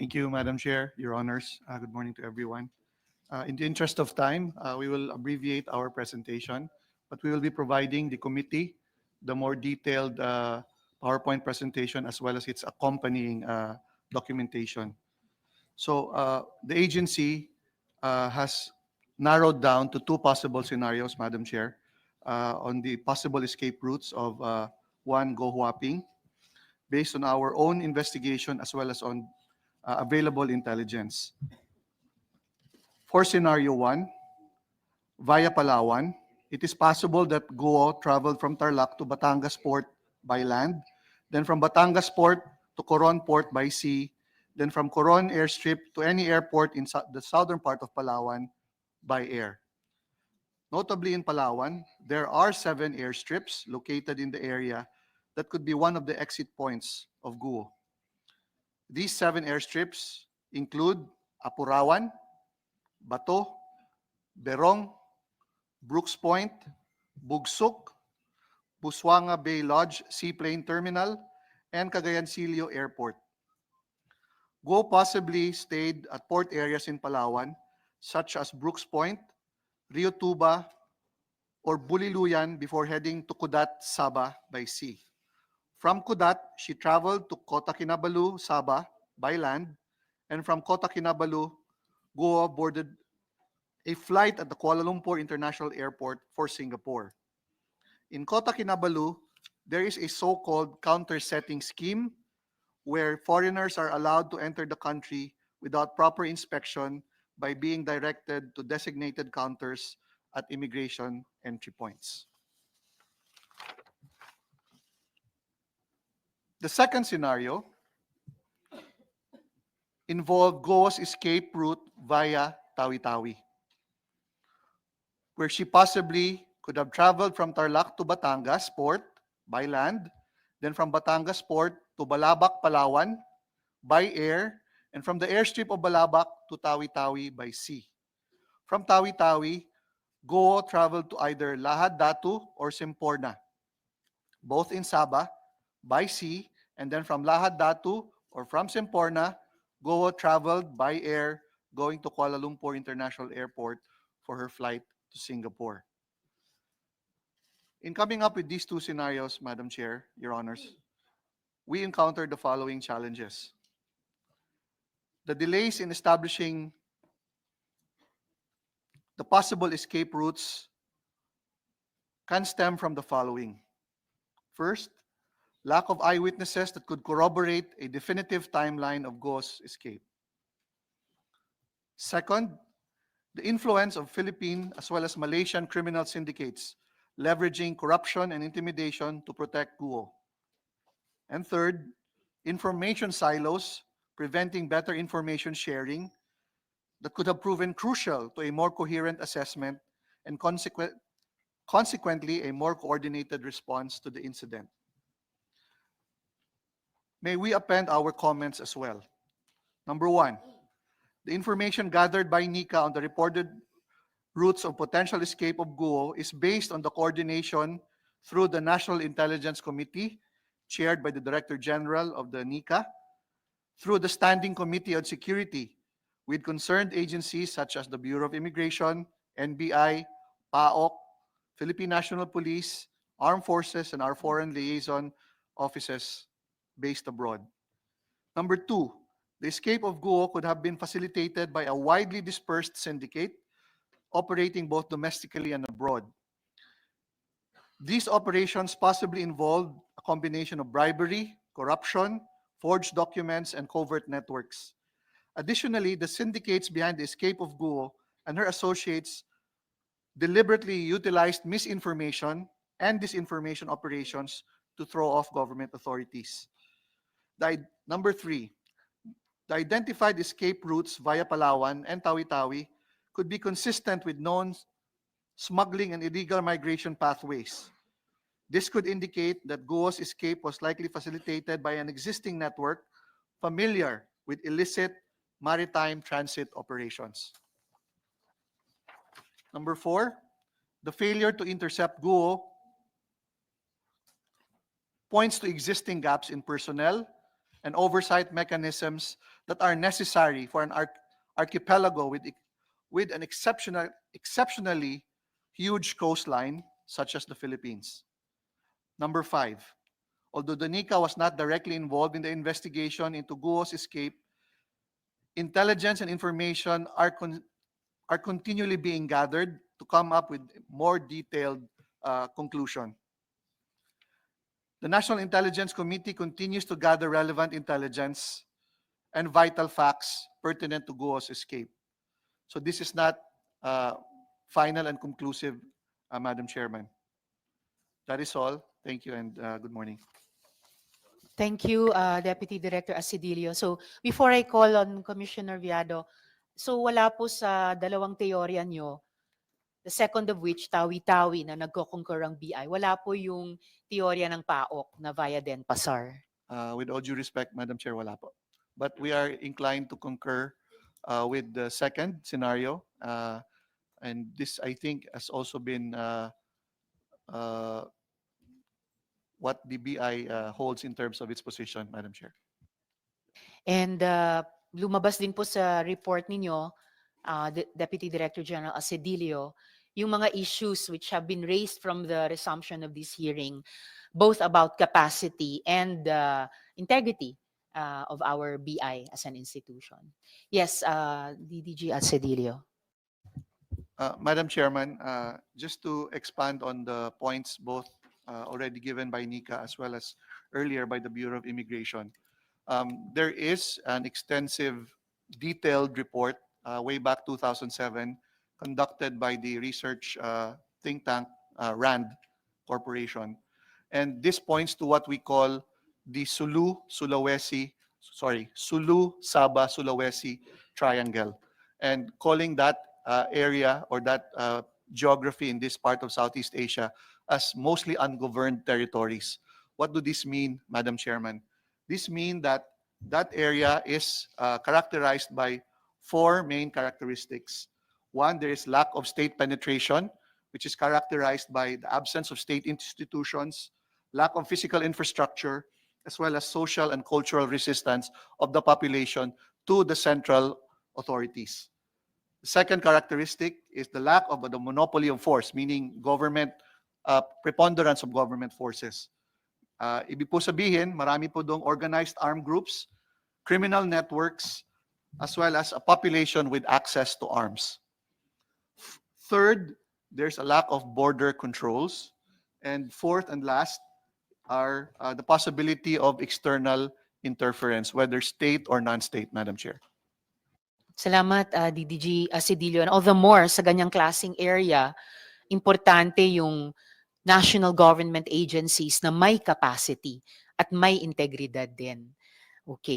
Thank you, Madam Chair, Your Honors. Uh, Good morning to everyone. Uh, In the interest of time, uh, we will abbreviate our presentation, but we will be providing the committee the more detailed uh, PowerPoint presentation as well as its accompanying uh, documentation. So uh, the agency uh, has narrowed down to two possible scenarios, Madam Chair, uh, on the possible escape routes of uh, one, Go Huaping, based on our own investigation as well as on uh, available intelligence. For scenario one, via Palawan, it is possible that Guo traveled from Tarlac to Batangas Port by land, then from Batangas Port to Coron Port by sea, then from Coron Airstrip to any airport in the southern part of Palawan by air. Notably in Palawan, there are seven airstrips located in the area that could be one of the exit points of Guo. These seven airstrips include Apurawan, Bato, Berong, Brooks Point, Bugsuk, Buswanga Bay Lodge Seaplane Terminal, and Cagayancillo Airport. Go possibly stayed at port areas in Palawan, such as Brooks Point, Rio Tuba, or Buliluyan before heading to Kudat, Sabah by sea. From Kudat, she traveled to Kota Kinabalu, Sabah by land, and from Kota Kinabalu, Goa boarded a flight at the Kuala Lumpur International Airport for Singapore. In Kota Kinabalu, there is a so-called counter-setting scheme where foreigners are allowed to enter the country without proper inspection by being directed to designated counters at immigration entry points. The second scenario involved Go's escape route via Tawi-Tawi, where she possibly could have traveled from Tarlac to Batangas port by land, then from Batangas port to Balabac, Palawan by air, and from the airstrip of Balabac to Tawi-Tawi by sea. From Tawi-Tawi, Go traveled to either Lahad Datu or Simporna, both in Sabah by sea, and then from Lahad Datu or from Semporna, Goa traveled by air going to Kuala Lumpur International Airport for her flight to Singapore. In coming up with these two scenarios, Madam Chair, Your Honors, we encountered the following challenges. The delays in establishing the possible escape routes can stem from the following. First, lack of eyewitnesses that could corroborate a definitive timeline of Go's escape. Second, the influence of Philippine as well as Malaysian criminal syndicates leveraging corruption and intimidation to protect Guo. And third, information silos preventing better information sharing that could have proven crucial to a more coherent assessment and consequent, consequently a more coordinated response to the incident. May we append our comments as well. Number one, the information gathered by NICA on the reported routes of potential escape of Guo is based on the coordination through the National Intelligence Committee, chaired by the Director General of the NICA, through the Standing Committee on Security, with concerned agencies such as the Bureau of Immigration, NBI, PAOK, Philippine National Police, Armed Forces, and our foreign liaison offices based abroad. Number two, the escape of Guo could have been facilitated by a widely dispersed syndicate operating both domestically and abroad. These operations possibly involved a combination of bribery, corruption, forged documents, and covert networks. Additionally, the syndicates behind the escape of Guo and her associates deliberately utilized misinformation and disinformation operations to throw off government authorities. The number three, the identified escape routes via Palawan and Tawi-Tawi could be consistent with known smuggling and illegal migration pathways. This could indicate that Goa's escape was likely facilitated by an existing network familiar with illicit maritime transit operations. Number four, the failure to intercept Guo points to existing gaps in personnel, and oversight mechanisms that are necessary for an arch- archipelago with, with an exceptional, exceptionally huge coastline such as the Philippines. Number five, although the NICA was not directly involved in the investigation into Guo's escape, intelligence and information are, con- are continually being gathered to come up with more detailed uh, conclusion. The National Intelligence Committee continues to gather relevant intelligence and vital facts pertinent to Guo's escape. So this is not uh, final and conclusive, uh, Madam Chairman. That is all. Thank you and uh, good morning. Thank you, uh, Deputy Director Asidilio. So before I call on Commissioner Viado, so wala po sa dalawang teorya nyo, the second of which, tawi-tawi na nagko-concur ang BI, wala po yung teorya ng PAOK na via Denpasar. Uh, With all due respect, Madam Chair, wala po. But we are inclined to concur uh, with the second scenario. uh, And this, I think, has also been uh, uh, what the BI uh, holds in terms of its position, Madam Chair. And uh, lumabas din po sa report ninyo, uh, De- Deputy Director General Asedilio, yung mga issues which have been raised from the resumption of this hearing, both about capacity and uh, integrity uh, of our BI as an institution. Yes, uh, DDG Asedilio. Uh, Madam Chairman, uh, just to expand on the points both uh, already given by Nika as well as earlier by the Bureau of Immigration, um, there is an extensive detailed report uh, way back 2007 conducted by the research uh, think tank uh, RAND Corporation. And this points to what we call the Sulu Sulawesi, sorry, Sulu Sabah Sulawesi Triangle. And calling that uh, area or that uh, geography in this part of Southeast Asia as mostly ungoverned territories. What do this mean, Madam Chairman? This mean that that area is uh, characterized by four main characteristics. One, there is lack of state penetration, which is characterized by the absence of state institutions, lack of physical infrastructure, as well as social and cultural resistance of the population to the central authorities. The second characteristic is the lack of the monopoly of force, meaning government, uh, preponderance of government forces. Uh, ibig po sabihin, marami po dong organized armed groups, criminal networks, as well as a population with access to arms. Third, there's a lack of border controls. And fourth and last are uh, the possibility of external interference, whether state or non-state, Madam Chair. Salamat, uh, DDG Asedilio. And all the more sa ganyang klaseng area, importante yung national government agencies na may capacity at may integridad din. Okay.